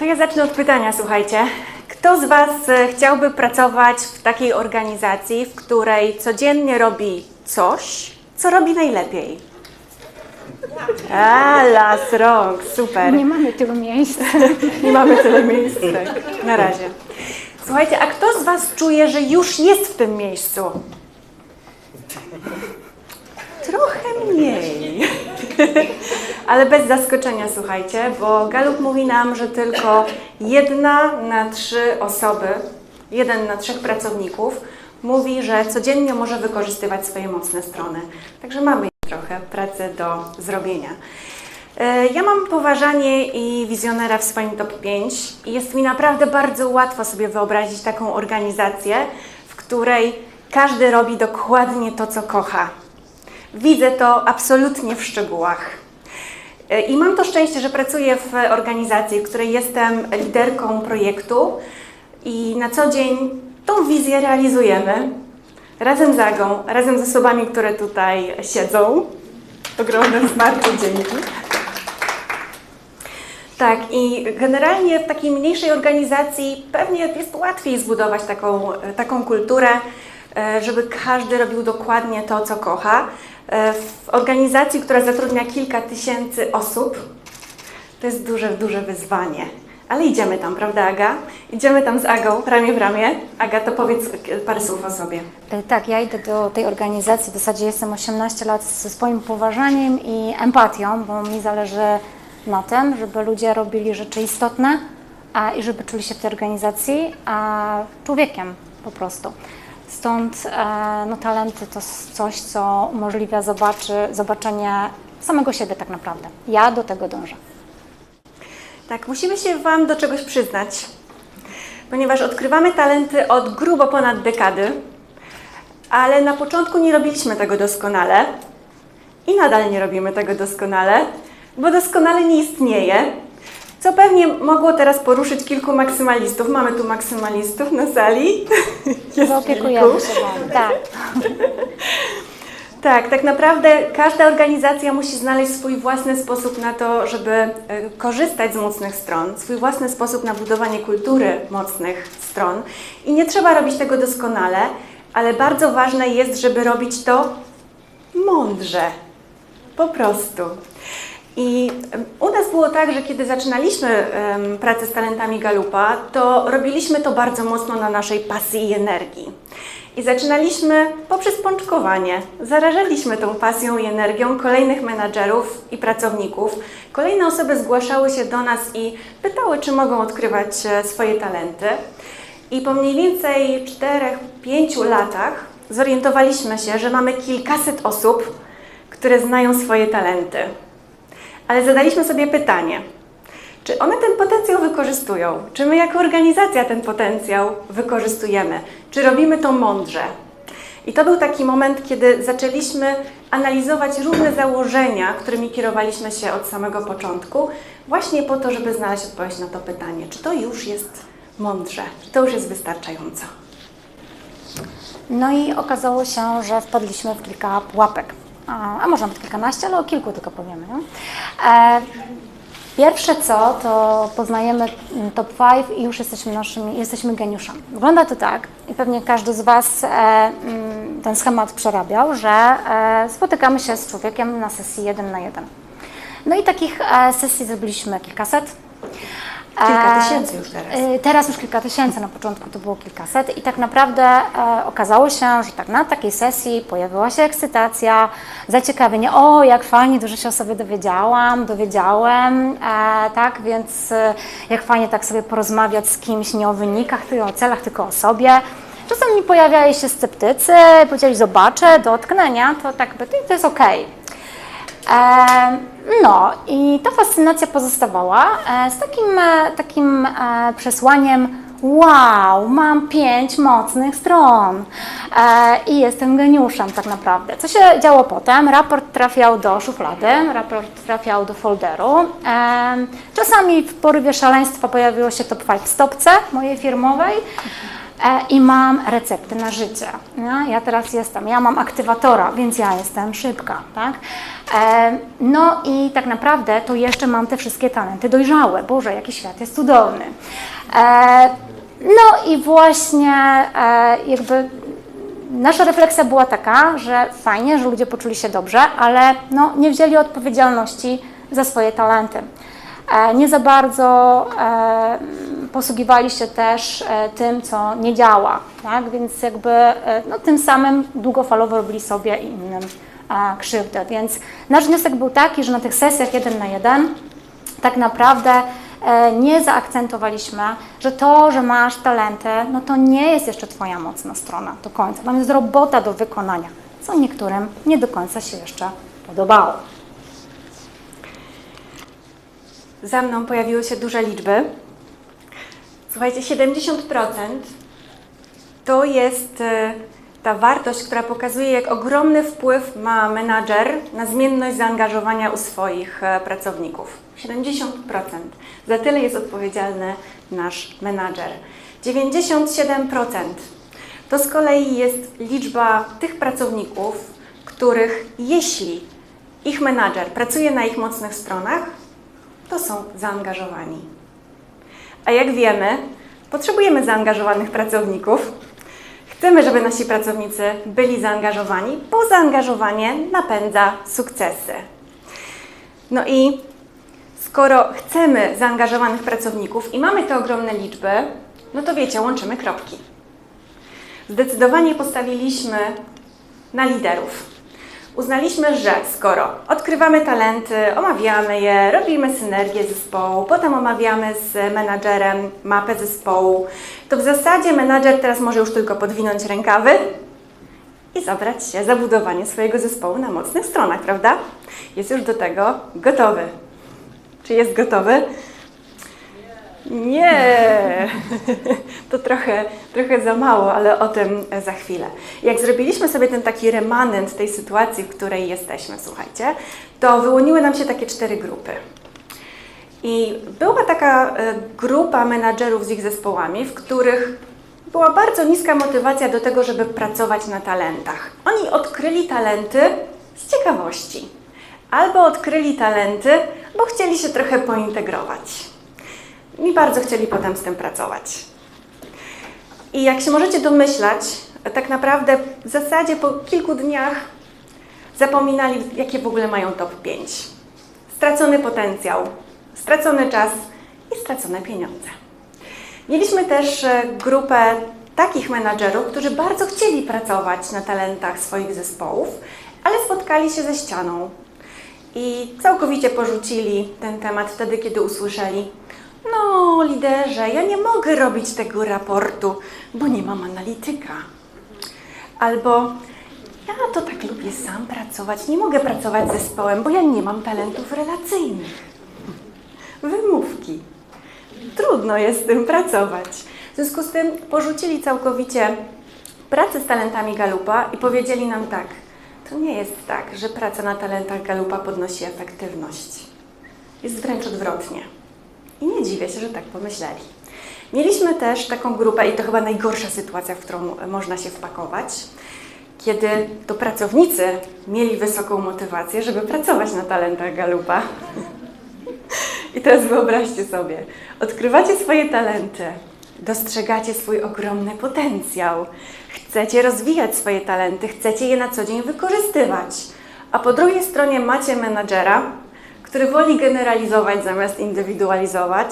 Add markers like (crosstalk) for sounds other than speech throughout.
To ja zacznę od pytania, słuchajcie. Kto z Was e, chciałby pracować w takiej organizacji, w której codziennie robi coś, co robi najlepiej? A, las rąk, super. Nie mamy tylu miejsc. (laughs) Nie mamy tyle miejsc. Tak, na razie. Słuchajcie, a kto z Was czuje, że już jest w tym miejscu? Trochę mniej. (laughs) Ale bez zaskoczenia, słuchajcie, bo Galup mówi nam, że tylko jedna na trzy osoby, jeden na trzech pracowników mówi, że codziennie może wykorzystywać swoje mocne strony. Także mamy trochę pracy do zrobienia. E, Ja mam poważanie i wizjonera w swoim top 5 i jest mi naprawdę bardzo łatwo sobie wyobrazić taką organizację, w której każdy robi dokładnie to, co kocha. Widzę to absolutnie w szczegółach. I mam to szczęście, że pracuję w organizacji, w której jestem liderką projektu i na co dzień tą wizję realizujemy razem z Agą, razem z osobami, które tutaj siedzą. Ogromne wsparcie, dzięki. Tak, i generalnie w takiej mniejszej organizacji pewnie jest łatwiej zbudować taką, taką kulturę, żeby każdy robił dokładnie to, co kocha. E, W organizacji, która zatrudnia kilka tysięcy osób, to jest duże, duże wyzwanie. Ale idziemy tam, prawda, Aga? Idziemy tam z Agą, ramię w ramię. Aga, to powiedz parę słów o sobie. E, Tak, ja idę do tej organizacji, w zasadzie jestem 18 lat ze swoim poważaniem i empatią, bo mi zależy na tym, żeby ludzie robili rzeczy istotne a, i żeby czuli się w tej organizacji a, człowiekiem po prostu. Stąd e, no, talenty to coś, co umożliwia zobaczy, zobaczenie samego siebie tak naprawdę. Ja do tego dążę. Tak, musimy się Wam do czegoś przyznać, ponieważ odkrywamy talenty od grubo ponad dekady, ale na początku nie robiliśmy tego doskonale i nadal nie robimy tego doskonale, bo doskonale nie istnieje, co pewnie mogło teraz poruszyć kilku maksymalistów. Mamy tu maksymalistów na sali. (laughs) Jest Zaopiekujemy kilku. się. Tak. (laughs) Tak, tak naprawdę każda organizacja musi znaleźć swój własny sposób na to, żeby e, korzystać z mocnych stron, swój własny sposób na budowanie kultury mocnych stron. I nie trzeba robić tego doskonale, ale bardzo ważne jest, żeby robić to mądrze. Po prostu. I u nas było tak, że kiedy zaczynaliśmy pracę z talentami Galupa, to robiliśmy to bardzo mocno na naszej pasji i energii. I zaczynaliśmy poprzez pączkowanie. Zarażaliśmy tą pasją i energią kolejnych menadżerów i pracowników. Kolejne osoby zgłaszały się do nas i pytały, czy mogą odkrywać e, swoje talenty. I po mniej więcej 4-5 latach zorientowaliśmy się, że mamy kilkaset osób, które znają swoje talenty. Ale zadaliśmy sobie pytanie, czy one ten potencjał wykorzystują? Czy my jako organizacja ten potencjał wykorzystujemy? Czy robimy to mądrze? I to był taki moment, kiedy zaczęliśmy analizować różne założenia, którymi kierowaliśmy się od samego początku, właśnie po to, żeby znaleźć odpowiedź na to pytanie, czy to już jest mądrze, czy to już jest wystarczająco. No i okazało się, że wpadliśmy w kilka pułapek. A, a może nawet kilkanaście, ale o kilku tylko powiemy. No? E, pierwsze co, to poznajemy mm, top 5 i już jesteśmy naszymi, jesteśmy geniuszem. Wygląda to tak i pewnie każdy z Was e, mm, ten schemat przerabiał, że e, spotykamy się z człowiekiem na sesji jeden na jeden. No i takich e, sesji zrobiliśmy kilkaset. Kilka E, tysięcy już teraz. e, Teraz już kilka tysięcy, na początku to było kilkaset i tak naprawdę e, okazało się, że tak na takiej sesji pojawiła się ekscytacja, zaciekawienie, o jak fajnie, dużo się o sobie dowiedziałam, dowiedziałem, tak, więc jak fajnie tak sobie porozmawiać z kimś nie o wynikach, tylko o celach, tylko o sobie. Czasami pojawiają się sceptycy, powiedzieli zobaczę, dotknę, nie? to tak by, to jest okej. E, no i ta fascynacja pozostawała e, z takim, e, takim e, przesłaniem wow, mam pięć mocnych stron i jestem geniuszem tak naprawdę. Co się działo potem? Raport trafiał do szuflady, raport trafiał do folderu. Czasami w porywie szaleństwa pojawiło się top 5 w stopce mojej firmowej. E, i mam recepty na życie. Nie? Ja teraz jestem, ja mam aktywatora, więc ja jestem szybka. Tak? E, no i tak naprawdę to jeszcze mam te wszystkie talenty dojrzałe. Boże, jaki świat jest cudowny. E, no i właśnie jakby nasza refleksja była taka, że fajnie, że ludzie poczuli się dobrze, ale no, nie wzięli odpowiedzialności za swoje talenty. E, Nie za bardzo e, posługiwali się też e, tym, co nie działa, tak? więc jakby no, tym samym długofalowo robili sobie i innym krzywdę. Więc nasz wniosek był taki, że na tych sesjach jeden na jeden tak naprawdę nie zaakcentowaliśmy, że to, że masz talenty, no to nie jest jeszcze Twoja mocna strona do końca. Tam jest robota do wykonania, co niektórym nie do końca się jeszcze podobało. Za mną pojawiły się duże liczby. Słuchajcie, 70% to jest e, ta wartość, która pokazuje, jak ogromny wpływ ma menadżer na zmienność zaangażowania u swoich e, pracowników. 70%. Za tyle jest odpowiedzialny nasz menadżer. 97% to z kolei jest liczba tych pracowników, których jeśli ich menadżer pracuje na ich mocnych stronach, to są zaangażowani. A jak wiemy, potrzebujemy zaangażowanych pracowników. Chcemy, żeby nasi pracownicy byli zaangażowani, bo zaangażowanie napędza sukcesy. No i skoro chcemy zaangażowanych pracowników i mamy te ogromne liczby, no to wiecie, łączymy kropki. Zdecydowanie postawiliśmy na liderów. Uznaliśmy, że skoro odkrywamy talenty, omawiamy je, robimy synergię zespołu, potem omawiamy z menadżerem mapę zespołu, to w zasadzie menadżer teraz może już tylko podwinąć rękawy i zabrać się za budowanie swojego zespołu na mocnych stronach, prawda? Jest już do tego gotowy. Czy jest gotowy? Nie, to trochę, trochę za mało, ale o tym za chwilę. Jak zrobiliśmy sobie ten taki remanent tej sytuacji, w której jesteśmy, słuchajcie, to wyłoniły nam się takie cztery grupy. I była taka e, grupa menadżerów z ich zespołami, w których była bardzo niska motywacja do tego, żeby pracować na talentach. Oni odkryli talenty z ciekawości, albo odkryli talenty, bo chcieli się trochę pointegrować i bardzo chcieli potem z tym pracować. I jak się możecie domyślać, tak naprawdę w zasadzie po kilku dniach zapominali, jakie w ogóle mają top 5. Stracony potencjał, stracony czas i stracone pieniądze. Mieliśmy też e, grupę takich menadżerów, którzy bardzo chcieli pracować na talentach swoich zespołów, ale spotkali się ze ścianą i całkowicie porzucili ten temat wtedy, kiedy usłyszeli: No, liderze, ja nie mogę robić tego raportu, bo nie mam analityka. Albo ja to tak lubię sam pracować, nie mogę pracować z zespołem, bo ja nie mam talentów relacyjnych. Wymówki. Trudno jest z tym pracować. W związku z tym porzucili całkowicie pracę z talentami Galupa i powiedzieli nam tak: To nie jest tak, że praca na talentach Galupa podnosi efektywność. Jest wręcz odwrotnie. I nie dziwię się, że tak pomyśleli. Mieliśmy też taką grupę, i to chyba najgorsza sytuacja, w którą można się wpakować, kiedy to pracownicy mieli wysoką motywację, żeby pracować na talentach Galupa. I teraz wyobraźcie sobie, odkrywacie swoje talenty, dostrzegacie swój ogromny potencjał, chcecie rozwijać swoje talenty, chcecie je na co dzień wykorzystywać, a po drugiej stronie macie menadżera, który woli generalizować zamiast indywidualizować,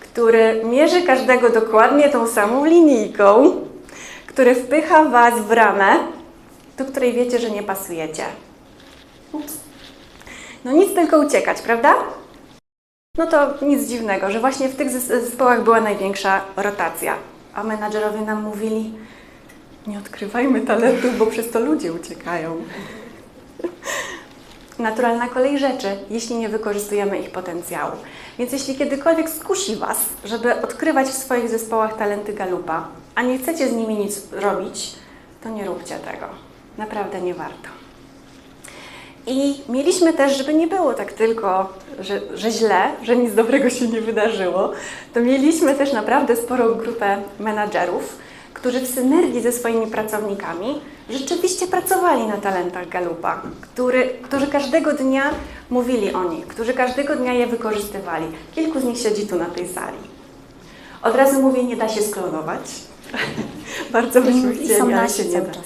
który mierzy każdego dokładnie tą samą linijką, który wpycha Was w ramę, do której wiecie, że nie pasujecie. No nic tylko uciekać, prawda? No to nic dziwnego, że właśnie w tych zes- zespołach była największa rotacja. A menadżerowie nam mówili, nie odkrywajmy talentów, bo przez to ludzie uciekają. Naturalna kolej rzeczy, jeśli nie wykorzystujemy ich potencjału. Więc jeśli kiedykolwiek skusi Was, żeby odkrywać w swoich zespołach talenty Galupa, a nie chcecie z nimi nic robić, to nie róbcie tego. Naprawdę nie warto. I mieliśmy też, żeby nie było tak tylko, że, że źle, że nic dobrego się nie wydarzyło, to mieliśmy też naprawdę sporą grupę menadżerów, którzy w synergii ze swoimi pracownikami rzeczywiście pracowali na talentach Galupa, który, którzy każdego dnia mówili o nich, którzy każdego dnia je wykorzystywali. Kilku z nich siedzi tu na tej sali. Od razu mówię, nie da się sklonować. (laughs) Bardzo byśmy chcieli, są ale się nie da. (laughs)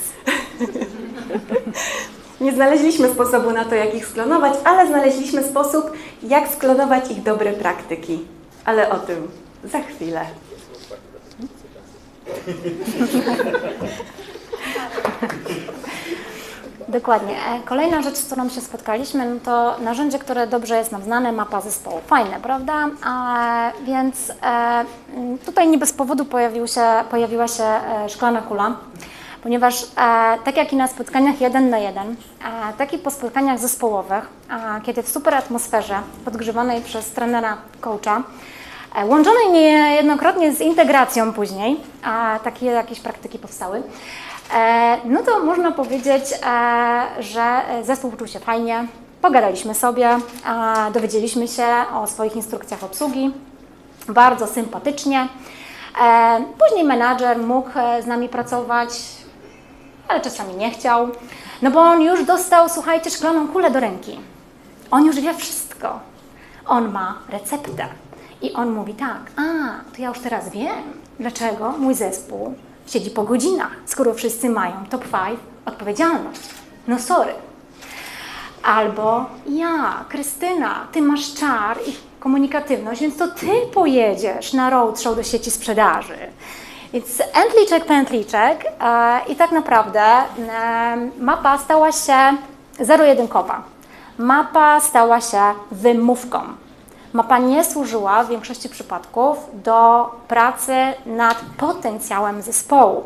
Nie znaleźliśmy sposobu na to, jak ich sklonować, ale znaleźliśmy sposób, jak sklonować ich dobre praktyki. Ale o tym za chwilę. Dokładnie. E, Kolejna rzecz, z którą się spotkaliśmy, no to narzędzie, które dobrze jest nam znane, mapa zespołu. Fajne, prawda? Więc e, tutaj nie bez powodu pojawił się, pojawiła się e, szklana kula, ponieważ e, tak jak i na spotkaniach jeden na jeden, e, tak i po spotkaniach zespołowych, a, kiedy w super atmosferze podgrzewanej przez trenera, coacha, e, łączonej niejednokrotnie z integracją później, a takie jakieś praktyki powstały, E, no to można powiedzieć, e, że zespół poczuł się fajnie, pogadaliśmy sobie, e, dowiedzieliśmy się o swoich instrukcjach obsługi, bardzo sympatycznie. E, Później menadżer mógł e, z nami pracować, ale czasami nie chciał, no bo on już dostał, słuchajcie, szklaną kulę do ręki. On już wie wszystko. On ma receptę. I on mówi tak, a, to ja już teraz wiem, dlaczego mój zespół siedzi po godzinach, skoro wszyscy mają top 5 odpowiedzialność. No sorry. Albo ja, Krystyna, ty masz czar i komunikatywność, więc to ty pojedziesz na roadshow do sieci sprzedaży. Więc entliczek, pętliczek e, i tak naprawdę e, mapa stała się zero-jedynkowa. Mapa stała się wymówką. Mapa nie służyła w większości przypadków do pracy nad potencjałem zespołu.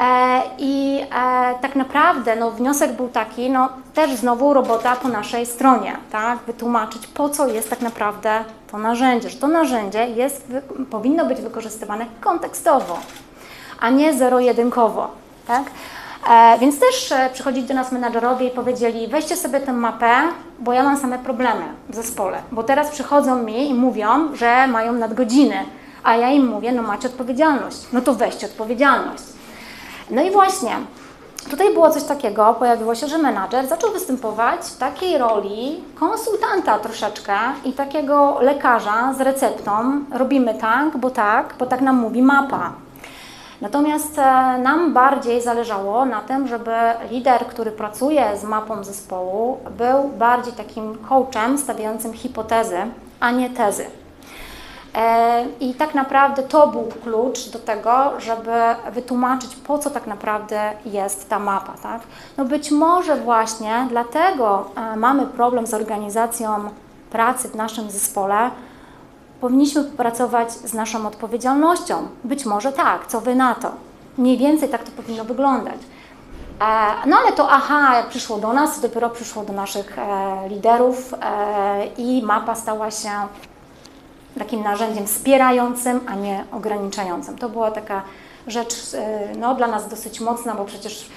E, I e, tak naprawdę no, wniosek był taki, no też znowu robota po naszej stronie, tak? Wytłumaczyć po co jest tak naprawdę to narzędzie, że to narzędzie jest, powinno być wykorzystywane kontekstowo, a nie zero-jedynkowo, tak? E, więc też e, przychodzili do nas menadżerowie i powiedzieli, weźcie sobie tę mapę, bo ja mam same problemy w zespole, bo teraz przychodzą mi i mówią, że mają nadgodziny, a ja im mówię, no macie odpowiedzialność, no to weźcie odpowiedzialność. No i właśnie, tutaj było coś takiego, pojawiło się, że menadżer zaczął występować w takiej roli konsultanta troszeczkę i takiego lekarza z receptą, robimy tak, bo tak, bo tak nam mówi mapa. Natomiast e, nam bardziej zależało na tym, żeby lider, który pracuje z mapą zespołu, był bardziej takim coachem stawiającym hipotezy, a nie tezy. E, I tak naprawdę to był klucz do tego, żeby wytłumaczyć, po co tak naprawdę jest ta mapa. Tak? No być może właśnie dlatego e, mamy problem z organizacją pracy w naszym zespole. Powinniśmy pracować z naszą odpowiedzialnością. Być może tak, co wy na to? Mniej więcej tak to powinno wyglądać. E, No ale to aha, przyszło do nas, dopiero przyszło do naszych e, liderów e, i mapa stała się takim narzędziem wspierającym, a nie ograniczającym. To była taka rzecz no, dla nas dosyć mocna, bo przecież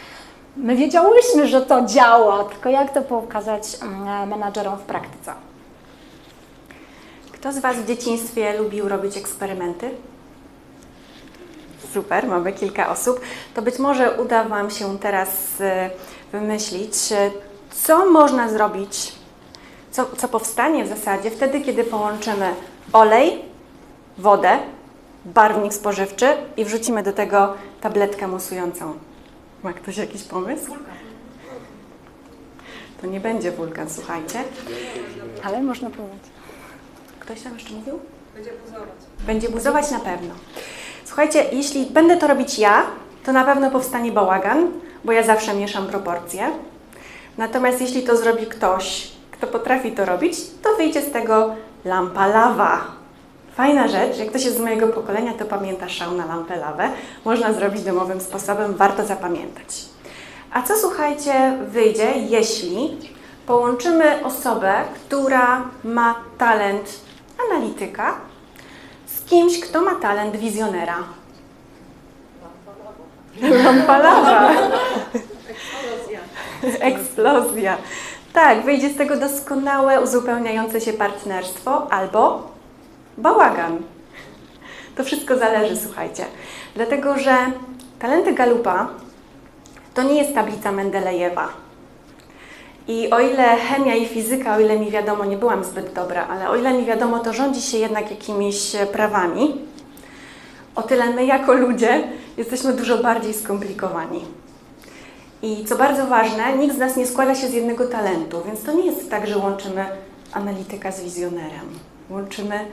my wiedziałyśmy, że to działa, tylko jak to pokazać mm, menadżerom w praktyce. Kto z Was w dzieciństwie lubił robić eksperymenty? Super, mamy kilka osób. To być może uda Wam się teraz e, wymyślić, e, co można zrobić, co, co powstanie w zasadzie wtedy, kiedy połączymy olej, wodę, barwnik spożywczy i wrzucimy do tego tabletkę musującą. Ma ktoś jakiś pomysł? To nie będzie wulkan, słuchajcie. Ale można powiedzieć. Ktoś tam jeszcze mówił? Będzie buzować. Będzie buzować na pewno. Słuchajcie, jeśli będę to robić ja, to na pewno powstanie bałagan, bo ja zawsze mieszam proporcje. Natomiast jeśli to zrobi ktoś, kto potrafi to robić, to wyjdzie z tego lampa lawa. Fajna rzecz, jak ktoś jest z mojego pokolenia, to pamięta szał na lampę lawę. Można zrobić domowym sposobem, warto zapamiętać. A co słuchajcie, wyjdzie, jeśli połączymy osobę, która ma talent analityka, z kimś, kto ma talent wizjonera? Lampa lawa. Eksplozja. Eksplozja. Tak, wyjdzie z tego doskonałe, uzupełniające się partnerstwo albo bałagan. To wszystko zależy, słuchajcie. Dlatego, że talenty Galupa to nie jest tablica Mendelejewa. I o ile chemia i fizyka, o ile mi wiadomo, nie byłam zbyt dobra, ale o ile mi wiadomo, to rządzi się jednak jakimiś e, prawami, o tyle my jako ludzie jesteśmy dużo bardziej skomplikowani. I co bardzo ważne, nikt z nas nie składa się z jednego talentu, więc to nie jest tak, że łączymy analityka z wizjonerem. Łączymy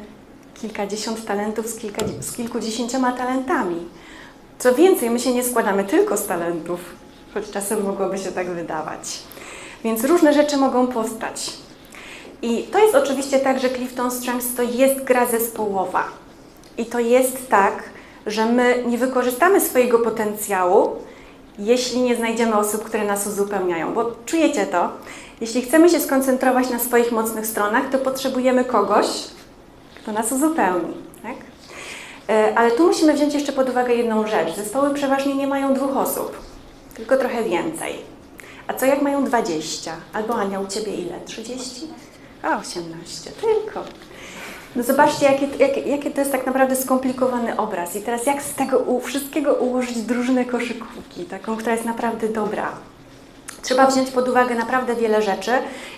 kilkadziesiąt talentów z, kilka, z kilkudziesięcioma talentami. Co więcej, my się nie składamy tylko z talentów, choć czasem mogłoby się tak wydawać. Więc różne rzeczy mogą powstać. I to jest oczywiście tak, że Clifton Strengths to jest gra zespołowa. I to jest tak, że my nie wykorzystamy swojego potencjału, jeśli nie znajdziemy osób, które nas uzupełniają. Bo czujecie to? Jeśli chcemy się skoncentrować na swoich mocnych stronach, to potrzebujemy kogoś, kto nas uzupełni. Tak? E, Ale tu musimy wziąć jeszcze pod uwagę jedną rzecz. Zespoły przeważnie nie mają dwóch osób, tylko trochę więcej. A co jak mają 20? Albo Ania, u Ciebie ile? 30? A, 18, tylko. No zobaczcie, jakie, jakie, jakie to jest tak naprawdę skomplikowany obraz. I teraz jak z tego u, wszystkiego ułożyć drużynę koszykówki, taką, która jest naprawdę dobra. Trzeba wziąć pod uwagę naprawdę wiele rzeczy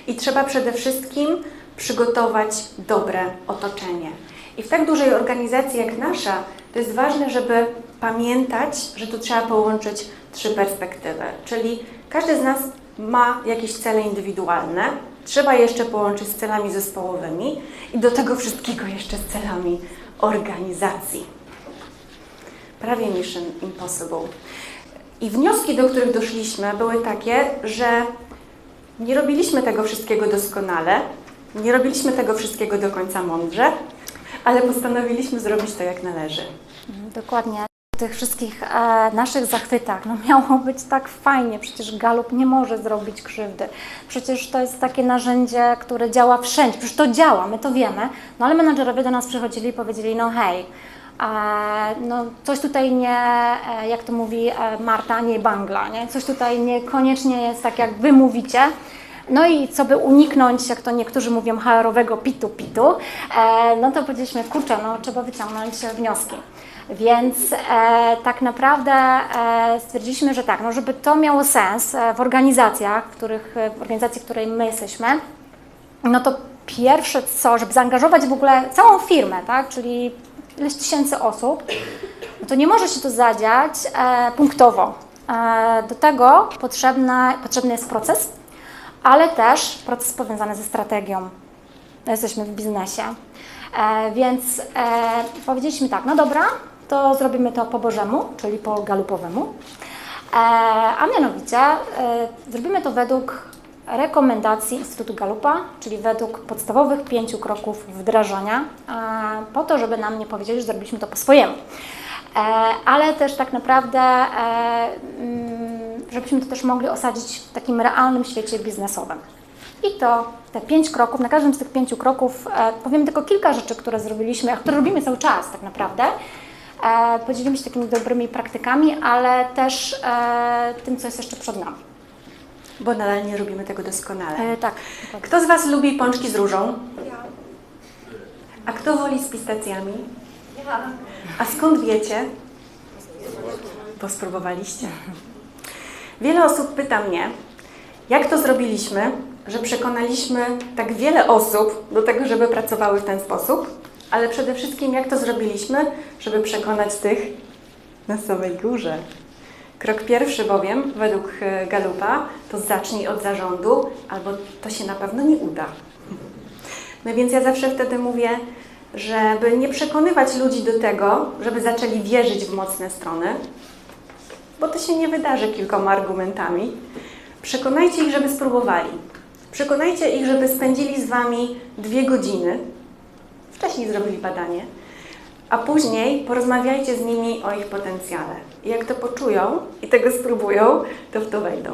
i trzeba przede wszystkim przygotować dobre otoczenie. I w tak dużej organizacji jak nasza, to jest ważne, żeby pamiętać, że tu trzeba połączyć trzy perspektywy. Czyli każdy z nas ma jakieś cele indywidualne, trzeba jeszcze połączyć z celami zespołowymi i do tego wszystkiego jeszcze z celami organizacji. Prawie Mission Impossible. I wnioski, do których doszliśmy, były takie, że nie robiliśmy tego wszystkiego doskonale, nie robiliśmy tego wszystkiego do końca mądrze, ale postanowiliśmy zrobić to jak należy. Dokładnie. W tych wszystkich e, naszych zachwytach, no miało być tak fajnie, przecież Galup nie może zrobić krzywdy. Przecież to jest takie narzędzie, które działa wszędzie, przecież to działa, my to wiemy. No ale menadżerowie do nas przychodzili i powiedzieli, no hej, e, no coś tutaj nie, e, jak to mówi e, Marta, nie bangla, nie? coś tutaj niekoniecznie jest tak, jak Wy mówicie. No i co by uniknąć, jak to niektórzy mówią, HR-owego pitu-pitu, no to powiedzieliśmy, kurczę, no trzeba wyciągnąć wnioski. Więc e, tak naprawdę e, stwierdziliśmy, że tak, no żeby to miało sens e, w organizacjach, w, których, w organizacji, w której my jesteśmy, no to pierwsze co, żeby zaangażować w ogóle całą firmę, tak, czyli ileś tysięcy osób, no to nie może się to zadziać punktowo. Do tego potrzebna, potrzebny jest proces, ale też proces powiązany ze strategią. Jesteśmy w biznesie. Więc powiedzieliśmy tak, no dobra, to zrobimy to po Bożemu, czyli po galupowemu. E, a mianowicie e, zrobimy to według rekomendacji Instytutu Galupa, czyli według podstawowych pięciu kroków wdrażania, e, po to, żeby nam nie powiedzieli, że zrobiliśmy to po swojemu. Ale też tak naprawdę, mm, żebyśmy to też mogli osadzić w takim realnym świecie biznesowym. I to te pięć kroków, na każdym z tych pięciu kroków powiem tylko kilka rzeczy, które zrobiliśmy, a które robimy cały czas tak naprawdę. E, podzielimy się takimi dobrymi praktykami, ale też e, tym, co jest jeszcze przed nami. Bo nadal nie robimy tego doskonale. E, tak, dokładnie. Kto z Was lubi pączki z różą? A kto woli z pistacjami? A skąd wiecie? Bo spróbowaliście. Wiele osób pyta mnie, jak to zrobiliśmy, że przekonaliśmy tak wiele osób do tego, żeby pracowały w ten sposób, ale przede wszystkim jak to zrobiliśmy, żeby przekonać tych na samej górze. Krok pierwszy bowiem, według e, Galupa, to zacznij od zarządu, albo to się na pewno nie uda. No więc ja zawsze wtedy mówię, żeby nie przekonywać ludzi do tego, żeby zaczęli wierzyć w mocne strony, bo to się nie wydarzy kilkoma argumentami. Przekonajcie ich, żeby spróbowali. Przekonajcie ich, żeby spędzili z Wami dwie godziny. Wcześniej zrobili badanie, a później porozmawiajcie z nimi o ich potencjale. I jak to poczują i tego spróbują, to w to wejdą.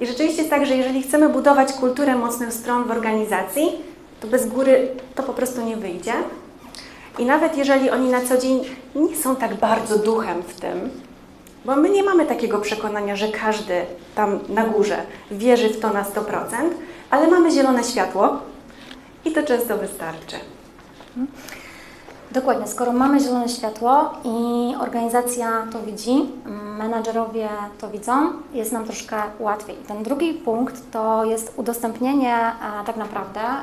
I rzeczywiście jest tak, że jeżeli chcemy budować kulturę mocnych stron w organizacji, to bez góry to po prostu nie wyjdzie. I nawet jeżeli oni na co dzień nie są tak bardzo duchem w tym, bo my nie mamy takiego przekonania, że każdy tam na górze wierzy w to na 100%, ale mamy zielone światło i to często wystarczy. Dokładnie, skoro mamy zielone światło i organizacja to widzi, menadżerowie to widzą, jest nam troszkę łatwiej. Ten drugi punkt to jest udostępnienie e, tak naprawdę e,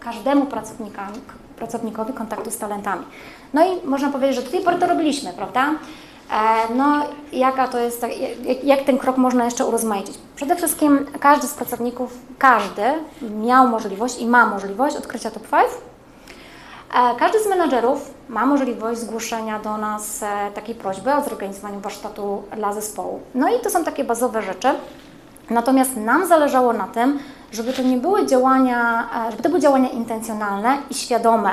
każdemu pracownikowi kontaktu z talentami. No i można powiedzieć, że do tej pory to robiliśmy, prawda? E, No, jaka to jest, jak, ten krok można jeszcze urozmaicić? Przede wszystkim każdy z pracowników, każdy miał możliwość i ma możliwość odkrycia top 5 E, Każdy z menadżerów ma możliwość zgłoszenia do nas e, takiej prośby o zorganizowanie warsztatu dla zespołu. No i to są takie bazowe rzeczy. Natomiast nam zależało na tym, żeby to nie były działania, e, żeby to były działania intencjonalne i świadome.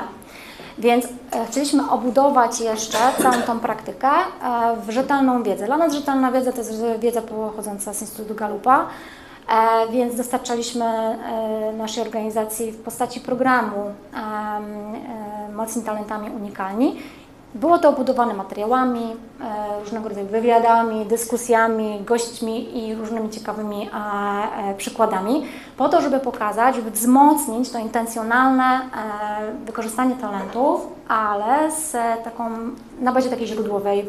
Więc e, chcieliśmy obudować jeszcze całą tą praktykę e, w rzetelną wiedzę. Dla nas rzetelna wiedza to jest wiedza pochodząca z Instytutu Galupa, E, więc dostarczaliśmy e, naszej organizacji w postaci programu e, Mocni Talentami Unikalni. Było to obudowane materiałami, e, różnego rodzaju wywiadami, dyskusjami, gośćmi i różnymi ciekawymi e, przykładami, po to, żeby pokazać, żeby wzmocnić to intencjonalne e, wykorzystanie talentów, ale z taką, na bazie takiej źródłowej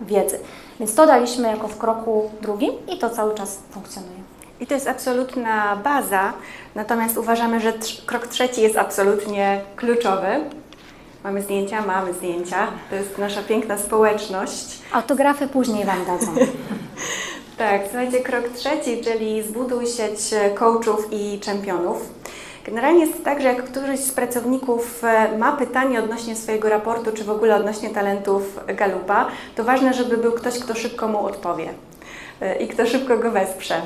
wiedzy. Więc to daliśmy jako w kroku drugim i to cały czas funkcjonuje. I to jest absolutna baza, natomiast uważamy, że krok trzeci jest absolutnie kluczowy. Mamy zdjęcia, mamy zdjęcia. To jest nasza piękna społeczność. Autografy później Wam dadzą. (laughs) Tak, słuchajcie, krok trzeci, czyli zbuduj sieć coachów i czempionów. Generalnie jest tak, że jak któryś z pracowników e, ma pytanie odnośnie swojego raportu, czy w ogóle odnośnie talentów Galupa, to ważne, żeby był ktoś, kto szybko mu odpowie e, i kto szybko go wesprze.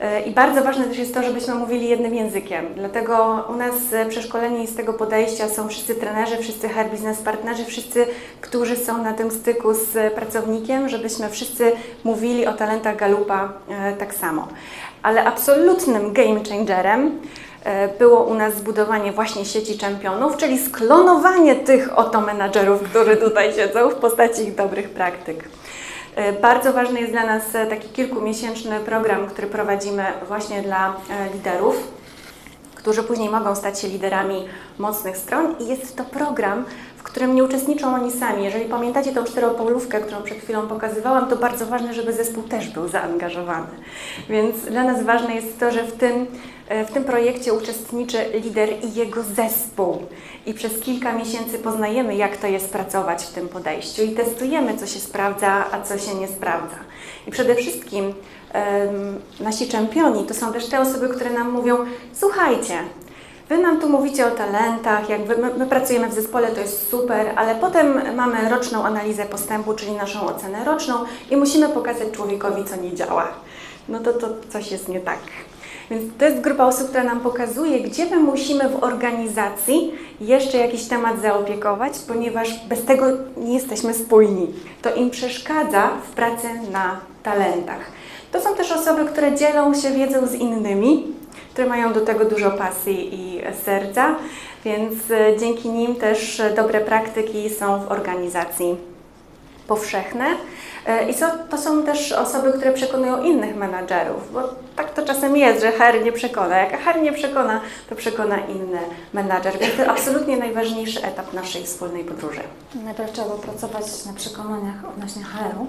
E, I bardzo ważne też jest to, żebyśmy mówili jednym językiem. Dlatego u nas e, przeszkoleni z tego podejścia są wszyscy trenerzy, wszyscy hair business partnerzy, wszyscy, którzy są na tym styku z e, pracownikiem, żebyśmy wszyscy mówili o talentach Galupa tak samo. Ale absolutnym game changerem było u nas zbudowanie właśnie sieci czempionów, czyli sklonowanie tych oto menadżerów, którzy tutaj siedzą w postaci ich dobrych praktyk. E, Bardzo ważny jest dla nas e, taki kilkumiesięczny program, który prowadzimy właśnie dla e, liderów, którzy później mogą stać się liderami mocnych stron i jest to program, w którym nie uczestniczą oni sami. Jeżeli pamiętacie tą czteropolówkę, którą przed chwilą pokazywałam, to bardzo ważne, żeby zespół też był zaangażowany. Więc dla nas ważne jest to, że w tym, w tym projekcie uczestniczy lider i jego zespół. I przez kilka miesięcy poznajemy, jak to jest pracować w tym podejściu i testujemy, co się sprawdza, a co się nie sprawdza. I przede wszystkim nasi czempioni to są też te osoby, które nam mówią: Słuchajcie, Wy nam tu mówicie o talentach, jak wy, my, my pracujemy w zespole, to jest super, ale potem mamy roczną analizę postępu, czyli naszą ocenę roczną i musimy pokazać człowiekowi, co nie działa. No to, to coś jest nie tak. Więc to jest grupa osób, która nam pokazuje, gdzie my musimy w organizacji jeszcze jakiś temat zaopiekować, ponieważ bez tego nie jesteśmy spójni. To im przeszkadza w pracy na talentach. To są też osoby, które dzielą się wiedzą z innymi, które mają do tego dużo pasji i serca, więc e, dzięki nim też e, dobre praktyki są w organizacji powszechne. E, I to są też osoby, które przekonują innych menadżerów, bo tak to czasem jest, że HR nie przekona. Jak HR nie przekona, to przekona inny menadżer. Więc to absolutnie najważniejszy etap naszej wspólnej podróży. Najpierw trzeba pracować na przekonaniach odnośnie HR-u.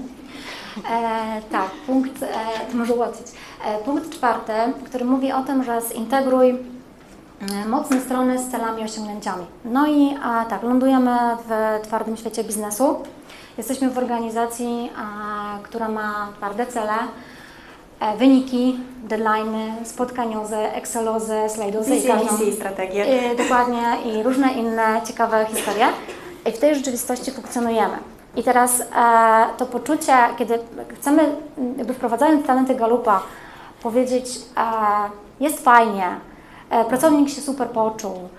E, tak, punkt, e, to może ułatwić. E, punkt czwarty, który mówi o tym, że zintegruj e, mocne strony z celami i osiągnięciami. No i a, tak, lądujemy w twardym świecie biznesu. Jesteśmy w organizacji, która ma twarde cele, e, wyniki, deadline'y, spotkanioze, exceloze, slajdoze i Wizje, i strategie. Dokładnie i różne inne ciekawe historie. I w tej rzeczywistości funkcjonujemy. I teraz e, to poczucie, kiedy chcemy, jakby wprowadzając talenty Galupa, powiedzieć, e, jest fajnie, pracownik się super poczuł,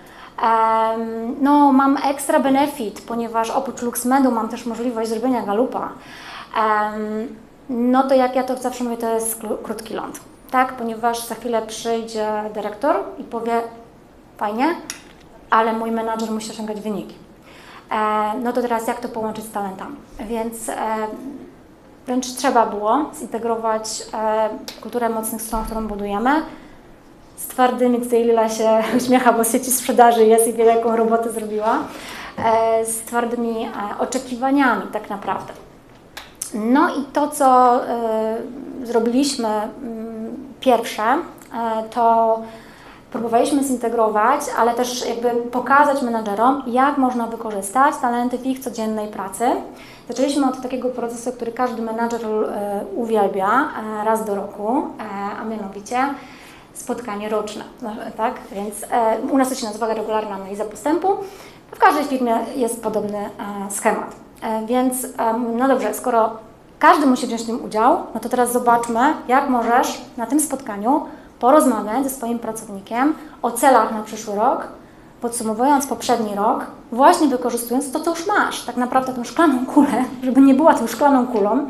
no mam ekstra benefit, ponieważ oprócz LuxMedu mam też możliwość zrobienia Galupa. No to jak ja to zawsze mówię, to jest kró- krótki ląd, tak? Ponieważ za chwilę przyjdzie dyrektor i powie, fajnie, ale mój menadżer musi osiągać wyniki. E, no to teraz jak to połączyć z talentami? Więc e, wręcz trzeba było zintegrować e, kulturę mocnych stron, którą budujemy, z twardymi, tutaj Lila się (laughs) uśmiecha, bo sieci sprzedaży jest i wie, jaką robotę zrobiła. e, z twardymi e, oczekiwaniami tak naprawdę. No i to, co e, zrobiliśmy mm, pierwsze, to próbowaliśmy zintegrować, ale też jakby pokazać menadżerom, jak można wykorzystać talenty w ich codziennej pracy. Zaczęliśmy od takiego procesu, który każdy menadżer uwielbia raz do roku, a mianowicie spotkanie roczne, tak? Więc e, u nas to się nazywa regularna analiza postępu. W każdej firmie jest podobny e, schemat. E, więc e, no dobrze, skoro każdy musi wziąć w tym udział, no to teraz zobaczmy, jak możesz na tym spotkaniu porozmawiać ze swoim pracownikiem o celach na przyszły rok, podsumowując poprzedni rok, właśnie wykorzystując to, co już masz, tak naprawdę tą szklaną kulę, żeby nie była tą szklaną kulą,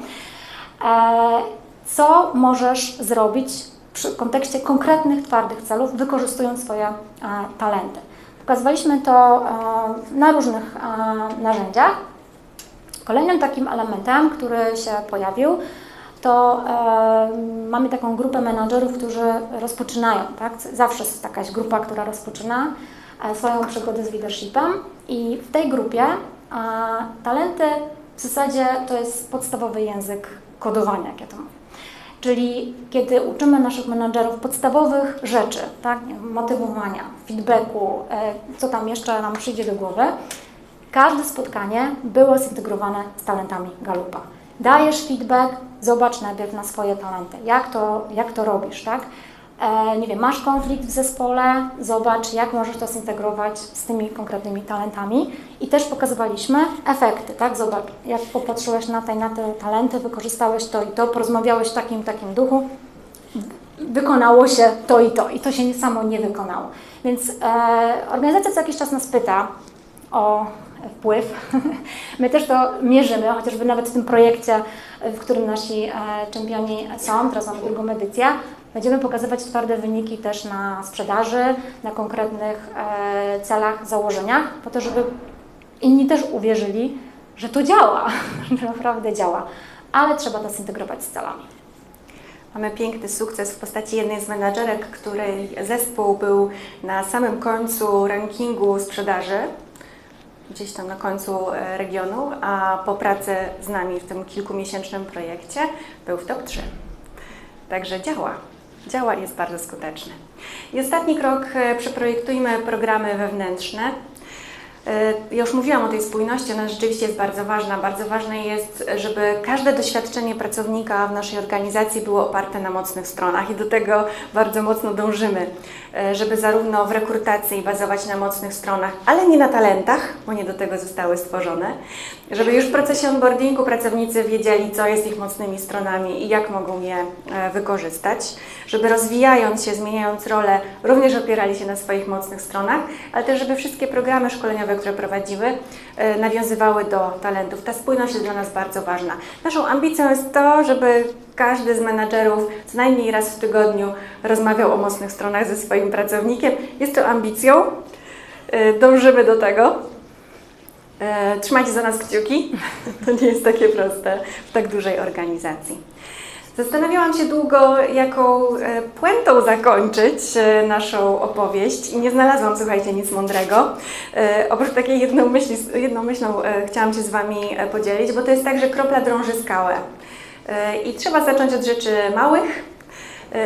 e, co możesz zrobić w kontekście konkretnych, twardych celów, wykorzystując swoje e, talenty. Pokazywaliśmy to e, na różnych e, narzędziach. Kolejnym takim elementem, który się pojawił, to e, mamy taką grupę menadżerów, którzy rozpoczynają, tak? Zawsze jest jakaś grupa, która rozpoczyna e, swoją przygodę z leadershipem i w tej grupie e, talenty w zasadzie to jest podstawowy język kodowania, jak ja to mówię. Czyli kiedy uczymy naszych menadżerów podstawowych rzeczy, tak, motywowania, feedbacku, e, co tam jeszcze nam przyjdzie do głowy, każde spotkanie było zintegrowane z talentami Galupa. Dajesz feedback, zobacz najpierw na swoje talenty, jak to, jak to robisz, tak? E, nie wiem, masz konflikt w zespole, zobacz, jak możesz to zintegrować z tymi konkretnymi talentami. I też pokazywaliśmy efekty, tak? Zobacz, jak popatrzyłeś na te, na te talenty, wykorzystałeś to i to, porozmawiałeś w takim, takim duchu, wykonało się to i to, i to się samo nie wykonało. Więc e, organizacja co jakiś czas nas pyta o wpływ. (laughs) My też to mierzymy, chociażby nawet w tym projekcie, w którym nasi e, czempioni są, teraz mamy drugą edycję, będziemy pokazywać twarde wyniki też na sprzedaży, na konkretnych e, celach, założeniach, po to, żeby inni też uwierzyli, że to działa, (laughs) że naprawdę działa, ale trzeba to zintegrować z celami. Mamy piękny sukces w postaci jednej z menadżerek, której zespół był na samym końcu rankingu sprzedaży, gdzieś tam na końcu e, regionu, a po pracy z nami w tym kilkumiesięcznym projekcie był w top 3. Także działa. Działa i jest bardzo skuteczny. I ostatni krok, e, przeprojektujmy programy wewnętrzne. E, Ja już mówiłam o tej spójności, ona rzeczywiście jest bardzo ważna. Bardzo ważne jest, żeby każde doświadczenie pracownika w naszej organizacji było oparte na mocnych stronach i do tego bardzo mocno dążymy, e, żeby zarówno w rekrutacji bazować na mocnych stronach, ale nie na talentach, bo nie do tego zostały stworzone, żeby już w procesie onboardingu pracownicy wiedzieli, co jest ich mocnymi stronami i jak mogą je e, wykorzystać, żeby rozwijając się, zmieniając rolę, również opierali się na swoich mocnych stronach, ale też, żeby wszystkie programy szkoleniowe, które prowadzimy, e, nawiązywały do talentów. Ta spójność jest dla nas bardzo ważna. Naszą ambicją jest to, żeby każdy z menadżerów co najmniej raz w tygodniu rozmawiał o mocnych stronach ze swoim pracownikiem. Jest to ambicją, e, dążymy do tego. E, Trzymajcie za nas kciuki. (laughs) To nie jest takie proste w tak dużej organizacji. Zastanawiałam się długo, jaką e, puentą zakończyć e, naszą opowieść i nie znalazłam, słuchajcie, nic mądrego. E, Oprócz takiej jednomyśli, jednomyślną chciałam się z Wami podzielić, bo to jest tak, że kropla drąży skałę. I trzeba zacząć od rzeczy małych,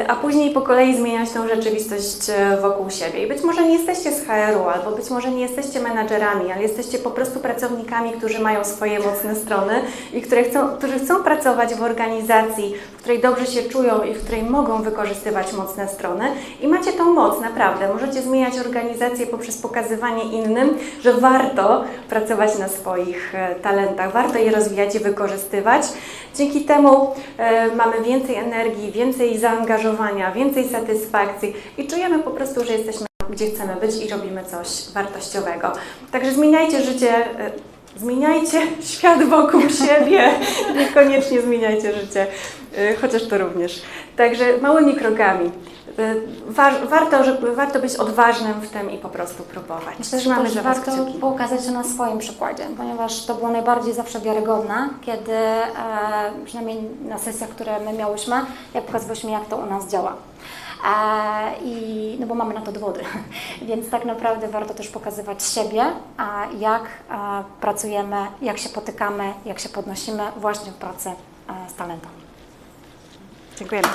a później po kolei zmieniać tą rzeczywistość e, wokół siebie. I być może nie jesteście z HR-u, albo być może nie jesteście menadżerami, ale jesteście po prostu pracownikami, którzy mają swoje mocne strony i które chcą, którzy chcą pracować w organizacji, w której dobrze się czują i w której mogą wykorzystywać mocne strony. I macie tą moc, naprawdę. Możecie zmieniać organizację poprzez pokazywanie innym, że warto pracować na swoich e, talentach, warto je rozwijać i wykorzystywać. Dzięki temu e, mamy więcej energii, więcej zaangażowania, więcej satysfakcji i czujemy po prostu, że jesteśmy gdzie chcemy być i robimy coś wartościowego. Także zmieniajcie życie, e, zmieniajcie świat wokół siebie, niekoniecznie zmieniajcie życie, e, chociaż to również. Także małymi krokami. War, warto, żeby, warto być odważnym w tym i po prostu próbować. Myślę, że Was warto kciuki. pokazać to na swoim przykładzie, ponieważ to było najbardziej zawsze wiarygodne, kiedy e, przynajmniej na sesjach, które my miałyśmy, jak pokazywałyśmy, jak to u nas działa. I, no bo mamy na to dowody, (laughs) więc tak naprawdę warto też pokazywać siebie, jak pracujemy, jak się potykamy, jak się podnosimy właśnie w pracy e, z talentem. Dziękujemy.